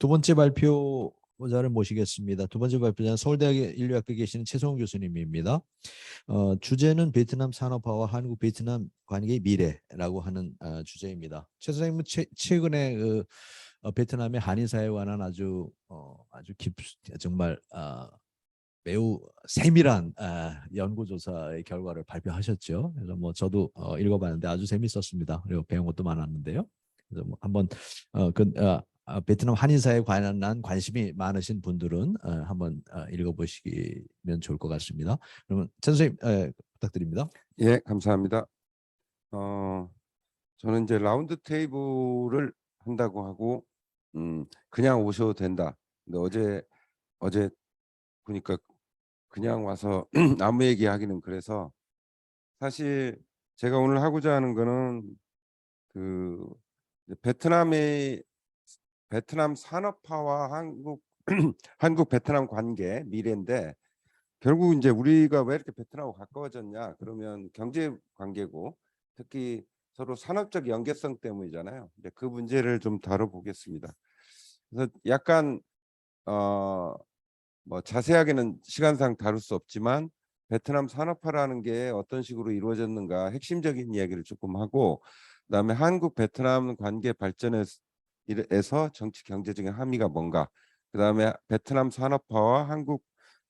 두 번째 발표자를 모시겠습니다. 두 번째 발표자는 서울대학 인류학교에 계시는 최성훈 교수님입니다. 어, 주제는 베트남 산업화와 한국 베트남 관계의 미래라고 하는 어, 주제입니다. 최 선생님은 최, 최근에 그 어, 베트남의 한인 사회에 관한 아주 어, 아주 깊 정말 어, 매우 세밀한 아, 연구조사의 결과를 발표하셨죠. 그래서 뭐 저도 어, 읽어봤는데 아주 재밌었습니다. 그리고 배운 것도 많았는데요. 그래서 뭐 한번 어, 그, 어, 아, 베트남 한인사에 관한 관심이 많으신 분들은 어, 한번 어, 읽어보시면 좋을 것 같습니다. 그러면 陈선생님 에, 부탁드립니다. 예, 감사합니다. 어, 저는 이제 라운드 테이블을 한다고 하고, 음, 그냥 오셔도 된다. 근데 어제 어제 보니까 그냥 와서 아무 얘기하기는 그래서 사실 제가 오늘 하고자 하는 거는 그 베트남의 베트남 산업화와 한국 한국 베트남 관계 미래인데 결국 이제 우리가 왜 이렇게 베트남하고 가까워졌냐 그러면 경제 관계고 특히 서로 산업적 연계성 때문이잖아요. 이제 그 문제를 좀 다뤄보겠습니다. 그래서 약간 어 뭐 자세하게는 시간상 다룰 수 없지만 베트남 산업화라는 게 어떤 식으로 이루어졌는가 핵심적인 이야기를 조금 하고 그다음에 한국 베트남 관계 발전에 서 정치 경제적인 함의가 뭔가 그다음에 베트남 산업화와 한국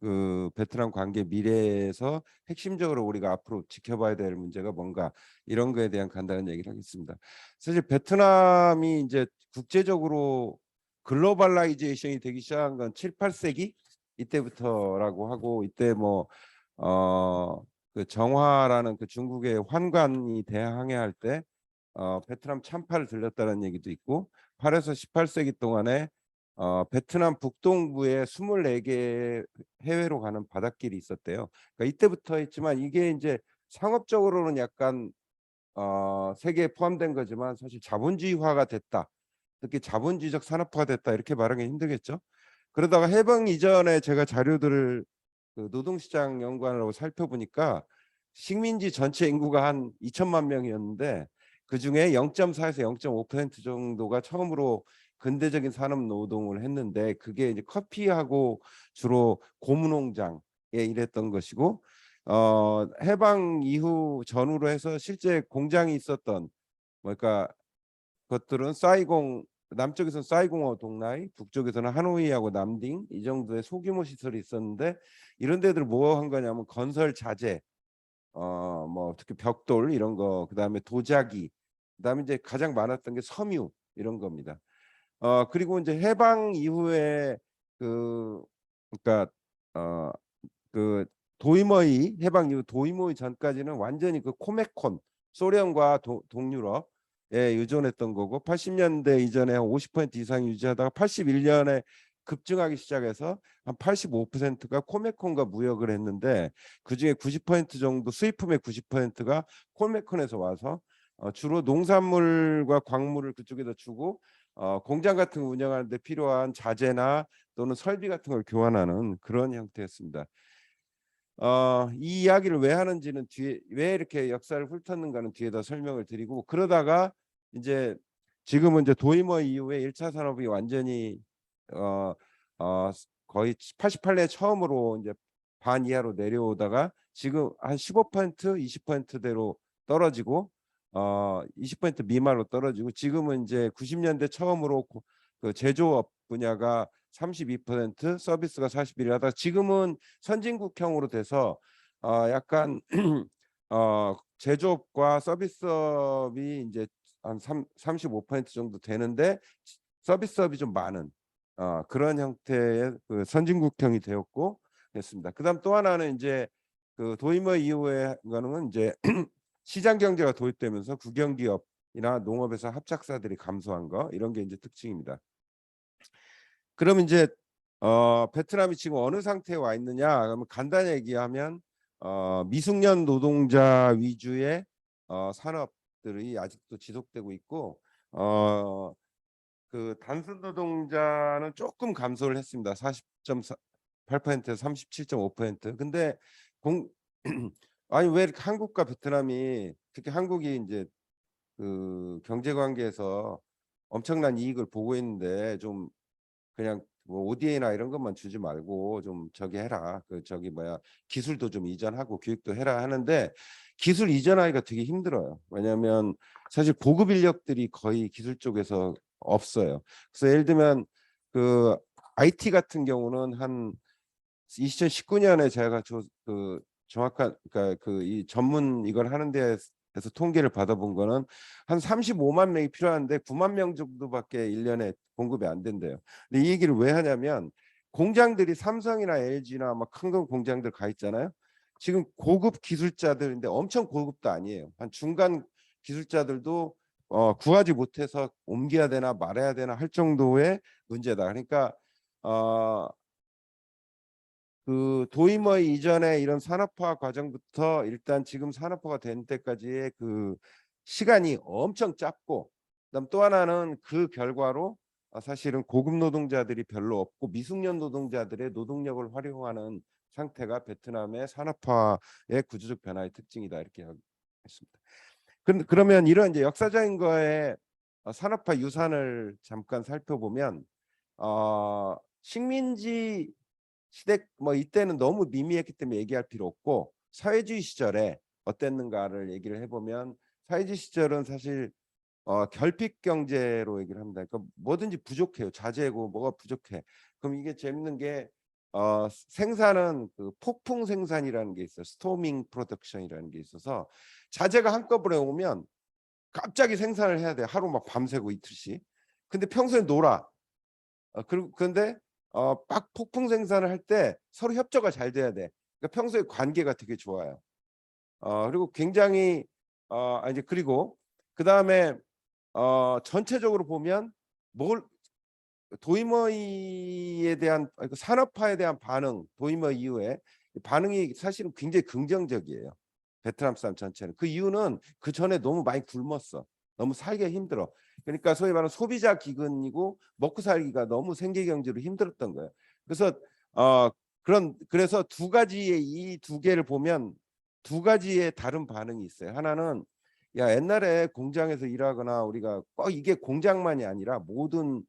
그 베트남 관계 미래에서 핵심적으로 우리가 앞으로 지켜봐야 될 문제가 뭔가 이런 거에 대한 간단한 얘기를 하겠습니다. 사실 베트남이 이제 국제적으로 글로벌라이제이션이 되기 시작한 건 7, 8세기 이때부터라고 하고 이때 뭐어그 정화라는 그 중국의 환관이 대항해할 때 어, 베트남 참파를 들렸다는 얘기도 있고 8에서 18세기 동안에 어, 베트남 북동부에 24개 해외로 가는 바닷길이 있었대요. 그러니까 이때부터 했지만 이게 이제 상업적으로는 약간 어, 세계에 포함된 거지만 사실 자본주의화가 됐다. 특히 자본주의적 산업화가 됐다 이렇게 말하기 힘들겠죠. 그러다가 해방 이전에 제가 자료들을 그 노동시장 연구원으로 살펴보니까 식민지 전체 인구가 한 2천만 명이었는데 그 중에 0.4에서 0.5% 정도가 처음으로 근대적인 산업 노동을 했는데 그게 이제 커피하고 주로 고무 농장에 일했던 것이고 어 해방 이후 전후로 해서 실제 공장이 있었던 뭐랄까 것들은 사이공 남쪽에서는 사이공어 동나이, 북쪽에서는 하노이하고 남딩 이 정도의 소규모 시설이 있었는데 이런 데들 뭐 한 거냐면 건설 자재, 어 뭐 특히 벽돌 이런 거, 그다음에 도자기, 그다음에 이제 가장 많았던 게 섬유 이런 겁니다. 어 그리고 이제 해방 이후에 그 그러니까 어그 도이머이 해방 이후 도이머이 전까지는 완전히 그 코메콘 소련과 도, 동유럽 에 의존했던 거고 80년대 이전에 한50% 이상 유지하다가 81년에 급증하기 시작해서 한 85%가 코메콘과 무역을 했는데 그중에 90% 정도 수입품의 90%가 코메콘에서 와서 어, 주로 농산물과 광물을 그쪽에다 주고 어, 공장 같은 거 운영하는 데 필요한 자재나 또는 설비 같은 걸 교환하는 그런 형태였습니다. 어, 이 이야기를 왜 하는지는 뒤에 왜 이렇게 역사를 훑었는가는 뒤에다 설명을 드리고 그러다가 이제 지금은 이제 도이머 이후에 1차 산업이 완전히 어, 어 거의 88년 처음으로 이제 반 이하로 내려오다가 지금 한 15% 20%대로 떨어지고 어 20% 미만으로 떨어지고 지금은 이제 90년대 처음으로 그 제조업 분야가 32% 서비스가 41을 하다 지금은 선진국형으로 돼서 어 약간 어 제조업과 서비스업이 이제 한 3, 35% 정도 되는데 서비스업이 좀 많은 어, 그런 형태의 그 선진국형이 되었고 됐습니다. 그다음 또 하나는 이제 그 도이머 이후에 거는 이제 시장 경제가 도입되면서 국영기업이나 농업에서 합작사들이 감소한 거 이런 게 이제 특징입니다. 그럼 이제 어, 베트남이 지금 어느 상태에 와 있느냐? 그러면 간단히 얘기하면 어, 미숙년 노동자 위주의 어, 산업들이 아직도 지속되고 있고 어, 그 단순 노동자는 조금 감소를 했습니다. 40.8%에서 37.5%. 근데 공 아니 왜 이렇게 한국과 베트남이 특히 한국이 이제 그 경제 관계에서 엄청난 이익을 보고 있는데 좀 그냥 뭐 ODA나 이런 것만 주지 말고 좀 저기 해라. 그 저기 뭐야 기술도 좀 이전하고 교육도 해라 하는데 기술 이전하기가 되게 힘들어요. 왜냐하면 사실 고급 인력들이 거의 기술 쪽에서 없어요. 그래서 예를 들면 그 IT 같은 경우는 한 2019년에 제가 저, 그 정확한 그러니까 그 이 전문 이걸 하는 데에서 통계를 받아본 거는 한 35만 명이 필요한데 9만 명 정도밖에 1년에 공급이 안 된대요. 근데 이 얘기를 왜 하냐면 공장들이 삼성이나 LG나 막 큰 공장들 가 있잖아요. 지금 고급 기술자들인데 엄청 고급도 아니에요. 한 중간 기술자들도 어, 구하지 못해서 옮겨야 되나 말아야 되나 할 정도의 문제다. 그러니까 어, 그 도이머이 이전에 이런 산업화 과정부터 일단 지금 산업화가 된 때까지의 그 시간이 엄청 짧고 그다음 또 하나는 그 결과로 아, 사실은 고급 노동자들이 별로 없고 미숙련 노동자들의 노동력을 활용하는 상태가 베트남의 산업화의 구조적 변화의 특징이다 이렇게 했습니다. 그- 그러면 이런 이제 역사적인 거에 어, 산업화 유산을 잠깐 살펴보면 어, 식민지 시대 뭐 이때는 너무 미미했기 때문에 얘기할 필요 없고 사회주의 시절에 어땠는가를 얘기를 해보면 사회주의 시절은 사실 어, 결핍 경제로 얘기를 합니다. 그러니까 뭐든지 부족해요. 자재고 뭐가 부족해. 그럼 이게 재밌는 게 어, 생산은 그 폭풍 생산이라는 게 있어요. 스토밍 프로덕션이라는 게 있어서 자재가 한꺼번에 오면 갑자기 생산을 해야 돼. 하루 막 밤새고 이틀씩. 근데 평소에 놀아. 어, 그리고 근데 어, 막 폭풍 생산을 할 때 서로 협조가 잘 돼야 돼. 그러니까 평소에 관계가 되게 좋아요. 어, 그리고 굉장히 어, 아, 이제 그리고 그 다음에 어, 전체적으로 보면 뭘 도이머이에 대한 아, 그 산업화에 대한 반응, 도이머 이후에 반응이 사실은 굉장히 긍정적이에요. 베트남 사람 전체는 그 이유는 그 전에 너무 많이 굶었어. 너무 살기가 힘들어. 그러니까 소위 말하는 소비자 기근이고 먹고 살기가 너무 생계 경제로 힘들었던 거예요. 그래서 어 그런 그래서 두 가지의 이 두 개를 보면 두 가지의 다른 반응이 있어요. 하나는 야 옛날에 공장에서 일하거나 우리가 꼭 이게 공장만이 아니라 모든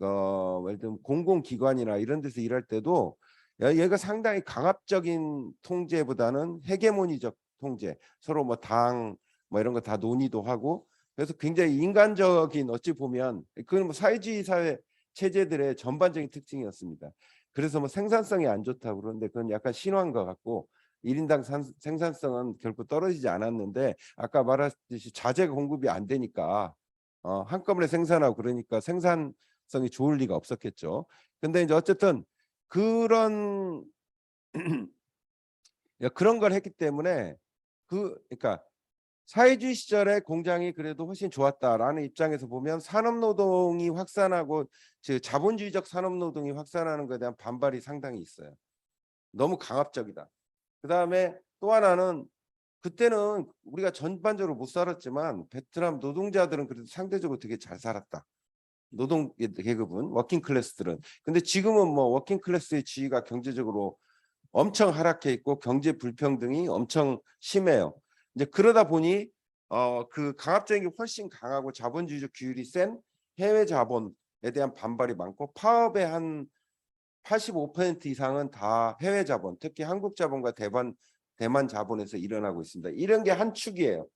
어 예를 들면 공공기관이나 이런 데서 일할 때도 야, 얘가 상당히 강압적인 통제보다는 헤게모니적 통제 서로 뭐당뭐 이런 거 다 논의도 하고 그래서 굉장히 인간적인 어찌 보면 그건 뭐 사회주의 사회 체제들의 전반적인 특징이었습니다. 그래서 뭐 생산성이 안 좋다고 그러는데 그건 약간 신화인 것 같고 1인당 산, 생산성은 결코 떨어지지 않았는데 아까 말했듯이 자재 공급이 안 되니까 어, 한꺼번에 생산하고 그러니까 생산성이 좋을 리가 없었겠죠. 근데 이제 어쨌든 그런 그런 걸 했기 때문에 그 그러니까 사회주의 시절에 공장이 그래도 훨씬 좋았다라는 입장에서 보면 산업노동이 확산하고 즉 자본주의적 산업노동이 확산하는 것에 대한 반발이 상당히 있어요. 너무 강압적이다. 그 다음에 또 하나는 그때는 우리가 전반적으로 못 살았지만 베트남 노동자들은 그래도 상대적으로 되게 잘 살았다. 노동 계급은 워킹 클래스들은 근데 지금은 뭐 워킹 클래스의 지위가 경제적으로 엄청 하락해 있고 경제 불평등이 엄청 심해요. 이제 그러다 보니 어 그 강압적인 게 훨씬 강하고 자본주의적 규율이 센 해외 자본에 대한 반발이 많고 파업의 한 85% 이상은 다 해외 자본, 특히 한국 자본과 대만 대만 자본에서 일어나고 있습니다. 이런 게 한 축이에요.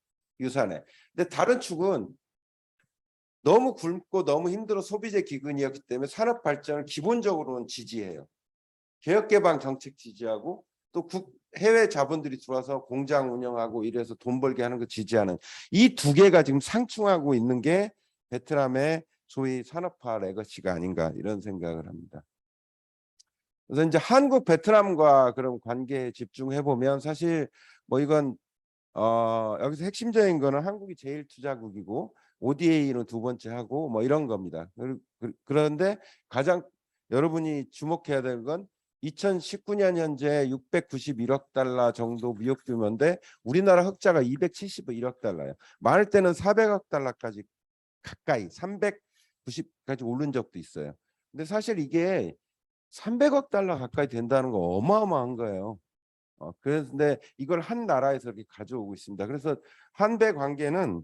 유산에. 근데 다른 축은 너무 굶고 너무 힘들어 소비재 기근이었기 때문에 산업 발전을 기본적으로는 지지해요. 개혁 개방 정책 지지하고 또 국, 해외 자본들이 들어와서 공장 운영하고 이래서 돈 벌게 하는 거 지지하는 이 두 개가 지금 상충하고 있는 게 베트남의 소위 산업화 레거시가 아닌가 이런 생각을 합니다. 그래서 이제 한국 베트남과 그런 관계에 집중해 보면 사실 뭐 이건 어 여기서 핵심적인 거는 한국이 제일 투자국이고 ODA는 두 번째 하고 뭐 이런 겁니다. 그- 그- 그런데 가장 여러분이 주목해야 되는 건 2019년 현재 691억 달러 정도 무역 규모인데 우리나라 흑자가 271억 달러예요. 많을 때는 400억 달러까지 가까이 390까지 오른 적도 있어요. 근데 사실 이게 300억 달러 가까이 된다는 거 어마어마한 거예요. 어, 그런데 이걸 한 나라에서 이렇게 가져오고 있습니다. 그래서 한배 관계는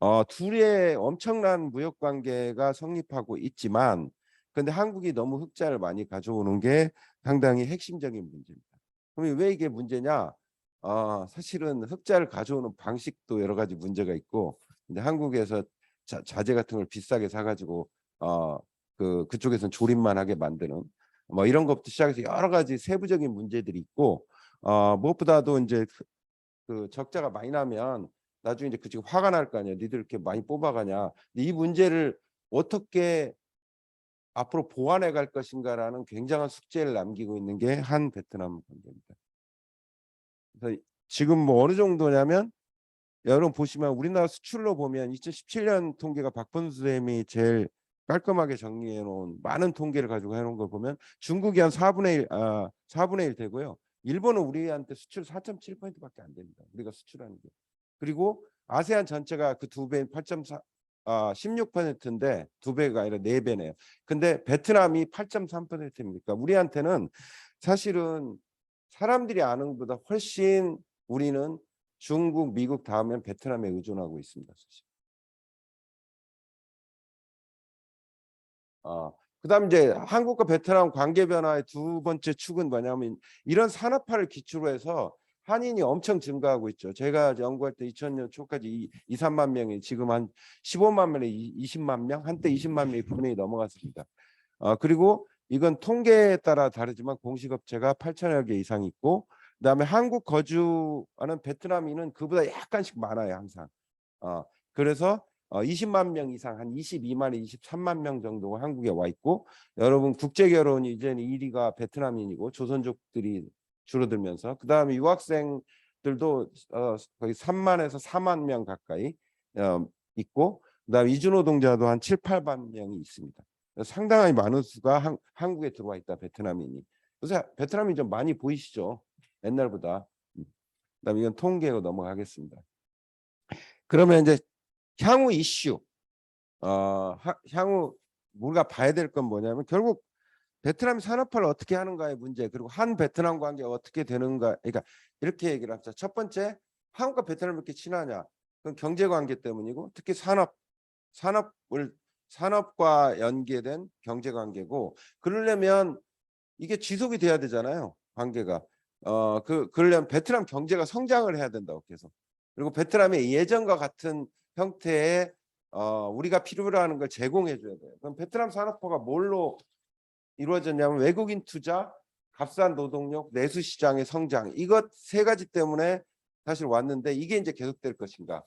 어, 둘의 엄청난 무역 관계가 성립하고 있지만 근데 한국이 너무 흑자를 많이 가져오는 게 상당히 핵심적인 문제입니다. 그럼 왜 이게 문제냐? 어, 사실은 흑자를 가져오는 방식도 여러 가지 문제가 있고, 근데 한국에서 자, 자재 같은 걸 비싸게 사가지고 어, 그 그쪽에서는 조립만 하게 만드는 뭐 이런 것부터 시작해서 여러 가지 세부적인 문제들이 있고, 어, 무엇보다도 이제 그 적자가 많이 나면 나중에 이제 그 지금 화가 날 거 아니야. 니들 이렇게 많이 뽑아가냐. 이 문제를 어떻게 앞으로 보완해 갈 것인가라는 굉장한 숙제를 남기고 있는 게 한 베트남 관계입니다. 그래서 지금 뭐 어느 정도냐면 여러분 보시면 우리나라 수출로 보면 2017년 통계가 박본수 선생님이 제일 깔끔하게 정리해 놓은 많은 통계를 가지고 해 놓은 걸 보면 중국이 한 4분의 1, 아, 4분의 1 되고요. 일본은 우리한테 수출 4.7%밖에 안 됩니다. 우리가 수출하는 게. 그리고 아세안 전체가 그 두 배인 8.4 아, 16%인데 두 배가 아니라 네 배네요. 근데 베트남이 8.3%입니까? 우리한테는 사실은 사람들이 아는 것보다 훨씬 우리는 중국, 미국 다음엔 베트남에 의존하고 있습니다. 사실. 아, 그다음 이제 한국과 베트남 관계 변화의 두 번째 축은 뭐냐면 이런 산업화를 기초로 해서 한인이 엄청 증가하고 있죠. 제가 연구할 때 2000년 초까지 2, 2 3만 명이 지금 한 15만 명에 20만 명, 한때 20만 명이 분명히 넘어갔습니다. 어, 그리고 이건 통계에 따라 다르지만 공식업체가 8천여 개 이상 있고 그다음에 한국 거주하는 베트남인은 그보다 약간씩 많아요 항상. 어, 그래서 어, 20만 명 이상 한 22만 23만 명 정도가 한국에 와 있고 여러분 국제 결혼이 이제는 1위가 베트남인이고 조선족들이 줄어들면서 그 다음에 유학생들도 어, 거의 3만에서 4만 명 가까이 어, 있고 그다음 에 이주 노동자도 한 7, 8만 명이 있습니다. 상당히 많은 수가 한, 한국에 들어와 있다 베트남인이. 그래서 베트남이 좀 많이 보이시죠? 옛날보다. 음. 그다음 에 이건 통계로 넘어가겠습니다. 그러면 이제 향후 이슈, 어, 하, 향후 우리가 봐야 될 건 뭐냐면 결국 베트남 산업화를 어떻게 하는가의 문제 그리고 한 베트남 관계가 어떻게 되는가 그러니까 이렇게 얘기를 합시다. 첫 번째 한국과 베트남이 이렇게 친하냐? 그건 경제 관계 때문이고 특히 산업 산업을 산업과 연계된 경제 관계고 그러려면 이게 지속이 돼야 되잖아요. 관계가 어그 그러려면 베트남 경제가 성장을 해야 된다고 계속 그리고 베트남의 예전과 같은 형태의 어 우리가 필요로 하는 걸 제공해 줘야 돼요. 그럼 베트남 산업화가 뭘로 이루어졌냐면 외국인 투자, 값싼 노동력, 내수 시장의 성장 이것 세 가지 때문에 사실 왔는데 이게 이제 계속될 것인가?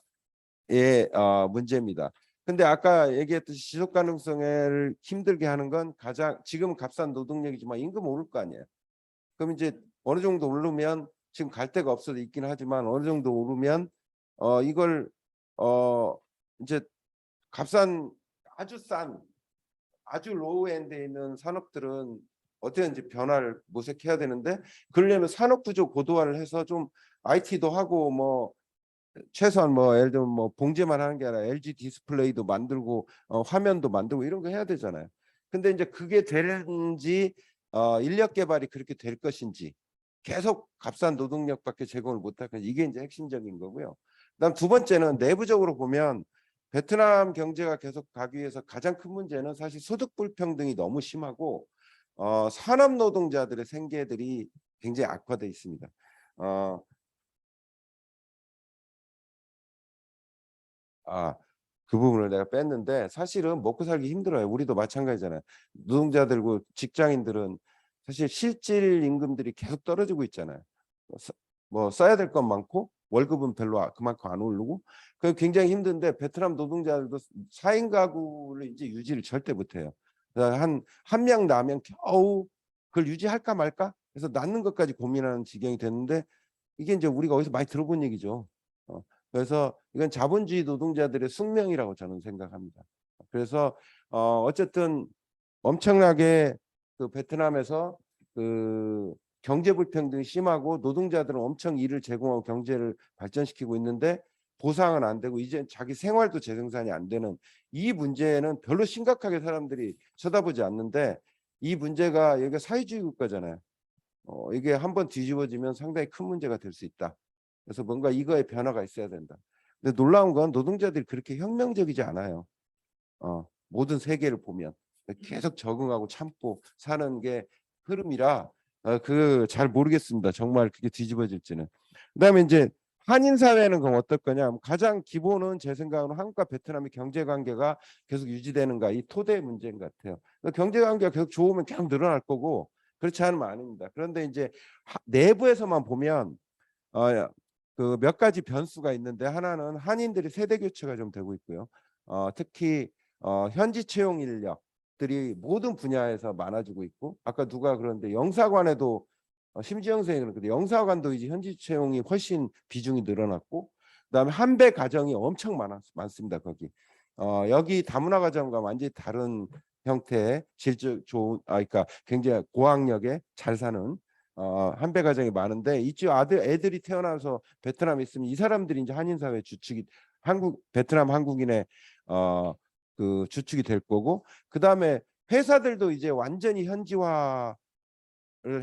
예, 어, 문제입니다. 근데 아까 얘기했듯이 지속 가능성을 힘들게 하는 건 가장 지금 값싼 노동력이지만 임금 오를 거 아니에요. 그럼 이제 어느 정도 오르면 지금 갈 데가 없어도 있긴 하지만 어느 정도 오르면 어 이걸 어 이제 값싼 아주 싼 아주 로우 엔드에 있는 산업들은 어떻게든지 변화를 모색해야 되는데 그러려면 산업 구조 고도화를 해서 좀 IT도 하고 뭐 최소한 뭐 예를 들면 뭐 봉제만 하는 게 아니라 LG 디스플레이도 만들고 어, 화면도 만들고 이런 거 해야 되잖아요. 근데 이제 그게 되는지 어, 인력 개발이 그렇게 될 것인지 계속 값싼 노동력밖에 제공을 못할 것인지 이게 이제 핵심적인 거고요. 그다음 두 번째는 내부적으로 보면 베트남 경제가 계속 가기 위해서 가장 큰 문제는 사실 소득 불평등이 너무 심하고 어, 산업 노동자들의 생계들이 굉장히 악화돼 있습니다. 어, 아, 그 부분을 내가 뺐는데 사실은 먹고 살기 힘들어요. 우리도 마찬가지잖아요. 노동자들고 직장인들은 사실 실질 임금들이 계속 떨어지고 있잖아요. 뭐, 써- 뭐 써야 될 건 많고 월급은 별로 아- 그만큼 안 오르고 그 굉장히 힘든데 베트남 노동자들도 4인 가구를 이제 유지를 절대 못해요. 한한 명 나면 겨우 그걸 유지할까 말까? 그래서 낳는 것까지 고민하는 지경이 됐는데 이게 이제 우리가 어디서 많이 들어본 얘기죠. 어, 그래서 이건 자본주의 노동자들의 숙명이라고 저는 생각합니다. 그래서 어, 어쨌든 엄청나게 그 베트남에서 그 경제 불평등이 심하고 노동자들은 엄청 일을 제공하고 경제를 발전시키고 있는데 보상은 안 되고 이제 자기 생활도 재생산이 안 되는 이 문제는 별로 심각하게 사람들이 쳐다보지 않는데 이 문제가 여기가 사회주의 국가잖아요. 어, 이게 한번 뒤집어지면 상당히 큰 문제가 될 수 있다. 그래서 뭔가 이거에 변화가 있어야 된다. 근데 놀라운 건 노동자들이 그렇게 혁명적이지 않아요. 어, 모든 세계를 보면 계속 적응하고 참고 사는 게 흐름이라 어, 그잘 모르겠습니다. 정말 그게 뒤집어질지는. 그다음에 이제 한인 사회는 그럼 어떨 거냐? 가장 기본은 제 생각으로 한국과 베트남의 경제 관계가 계속 유지되는가 이 토대 문제인 것 같아요. 그러니까 경제 관계가 계속 좋으면 계속 늘어날 거고 그렇지 않으면 아닙니다. 그런데 이제 하- 내부에서만 보면 어, 그 몇 가지 변수가 있는데 하나는 한인들이 세대 교체가 좀 되고 있고요. 어, 특히 어, 현지 채용 인력 들이 모든 분야에서 많아지고 있고 아까 누가 그런데 영사관에도 어, 심지영 선생이 그런데 영사관도 이제 현지 채용이 훨씬 비중이 늘어났고 그다음에 한배 가정이 엄청 많았, 많습니다 거기. 어, 여기 다문화 가정과 완전히 다른 형태의 질적 좋은 아 그러니까 굉장히 고학력에 잘 사는 어, 한배 가정이 많은데 이쪽 아들 애들이 태어나서 베트남에 있으면 이 사람들이 이제 한인 사회 주축이 한국 베트남 한국인의 어 그 주축이 될 거고 그 다음에 회사들도 이제 완전히 현지화를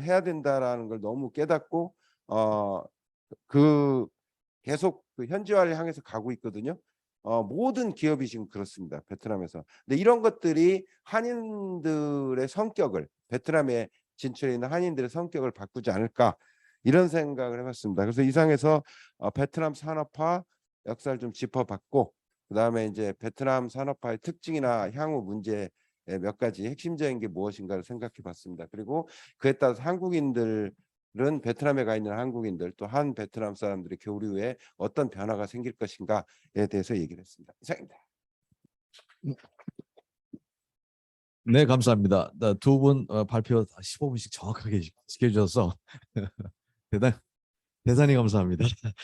해야 된다라는 걸 너무 깨닫고 어 그 계속 그 현지화를 향해서 가고 있거든요. 어, 모든 기업이 지금 그렇습니다. 베트남에서. 근데 이런 것들이 한인들의 성격을 베트남에 진출해 있는 한인들의 성격을 바꾸지 않을까 이런 생각을 해봤습니다. 그래서 이상에서 어, 베트남 산업화 역사를 좀 짚어봤고 그다음에 이제 베트남 산업화의 특징이나 향후 문제 몇 가지 핵심적인 게 무엇인가를 생각해 봤습니다. 그리고 그에 따라서 한국인들은 베트남에 가 있는 한국인들 또 한 베트남 사람들의 교류 후에 어떤 변화가 생길 것인가에 대해서 얘기를 했습니다. 이상입니다. 네, 감사합니다. 두 분 발표 15분씩 정확하게 지켜주셔서 대단 대단히 감사합니다.